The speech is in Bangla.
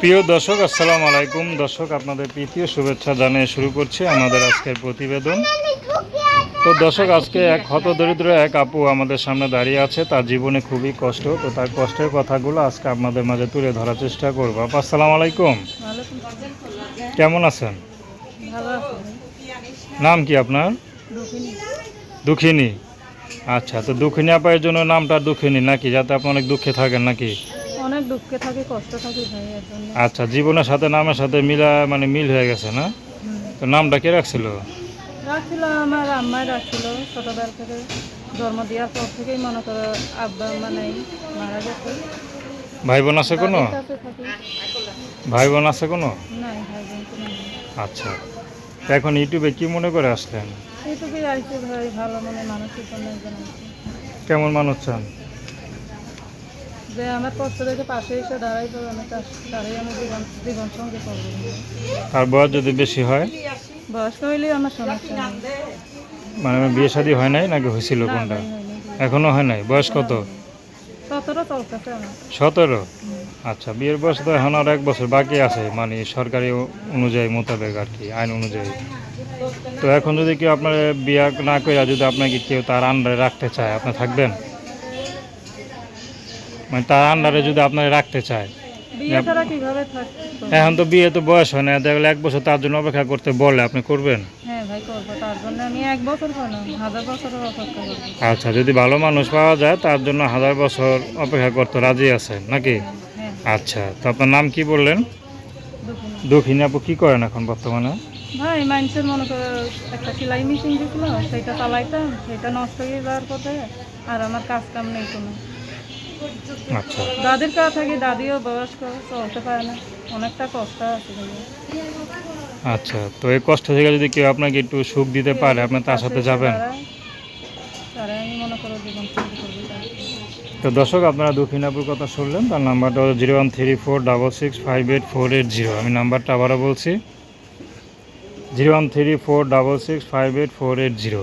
প্রিয় দর্শক আসসালামু আলাইকুম। দর্শক আপনাদের প্রীতীয় শুভেচ্ছা জানিয়ে শুরু করছি আমাদের আজকের প্রতিবেদন। তো দর্শক আজকে এক হতদরিদ্র এক আপু আমাদের সামনে দাঁড়িয়ে আছে। তার জীবনে খুবই কষ্ট। তো তার কষ্টের কথাগুলো আজকে আপনাদের মাঝে তুলে ধরার চেষ্টা করব। আপা আসসালামু আলাইকুম। কেমন আছেন? নাম কি আপনার? দুঃখিনী। দুঃখিনী। আচ্ছা তো দুঃখিনী আপায়ের জন্য নামটা দুঃখিনী নাকি? যাতে আপনি অনেক দুঃখে থাকেন নাকি? অনেক দুঃখে থাকি কষ্ট থাকি ভাই এর জন্য। আচ্ছা জীবনের সাথে নামের সাথে মিলা মানে মিল হয়ে গেছে না? তো নামটা কে রাখছিল? রাখছিল আমার আম্মাই রাখছিল ছোটবেলা থেকে জন্ম দেওয়ার পর থেকেই মনে করো আব্বা মানে মারা গেছে। ভাই বোন আছে কোনো? ভাই বোন আছে কোনো। আচ্ছা তো এখন ইউটিউবে কি মনে করে আসলেন? আইসি ভাই ভালো মনে মানুষের জন্য কেমন মানুষ চান? যে আমার কষ্ট দেখে পাশে এসে দাঁড়াই তো আমি তার তারাই আমি জীবন জীবন সঙ্গে করব। আর বয়স যদি বেশি হয়? বয়স্ক হইলেই আমার সমস্যা মানে আমার বিয়ে শাদী হয় নাই নাকি হয়েছিল কোনটা? এখনও হয় নাই? বয়স কত? সতেরো চলতেছে আমার। সতেরো? আচ্ছা বিয়ের বয়স তো এখন আর এক বছর বাকি আছে মানে সরকারি অনুযায়ী মোতাবেক আর কি আইন অনুযায়ী। তো এখন যদি কেউ আপনার বিয়ে না করে যদি আপনাকে কেউ তার আন্ডারে রাখতে চায় আপনি থাকবেন? মানে তার আন্ডারে যদি আপনারা রাখতে চায়। এখন তো বিয়ে তো বয়স হয় না দেখলে এক বছর তার জন্য অপেক্ষা করতে বলে আপনি করবেন? হ্যাঁ আচ্ছা যদি ভালো মানুষ পাওয়া যায় তার জন্য হাজার বছর অপেক্ষা করতে রাজি আছেন নাকি? হ্যাঁ। আচ্ছা তো আপনার নাম কি বললেন? দক্ষিণী আপু কী করেন এখন বর্তমানে? ভাই মানুষের মনে করো একটা সেলাই মেশিন দিছিল সেটা চালাইতাম সেটা নষ্ট হয়ে যাওয়ার পথে আর আমার কাজ কাম নেই কোনো। আচ্ছা। দাদির কাছে থাকি দাদিও বয়স্ক চলতে পারে না। অনেকটা কষ্ট আছে। আচ্ছা তো এই কষ্ট থেকে যদি কেউ আপনাকে একটু সুখ দিতে পারে আপনি তার সাথে যাবেন। তো দর্শক আপনারা দক্ষিণাপুর কথা শুনলেন তার নাম্বারটা হলো zero one three four double six five eight four eight zero. আমি নাম্বারটা আবারও বলছি zero one three four double six five eight four eight zero.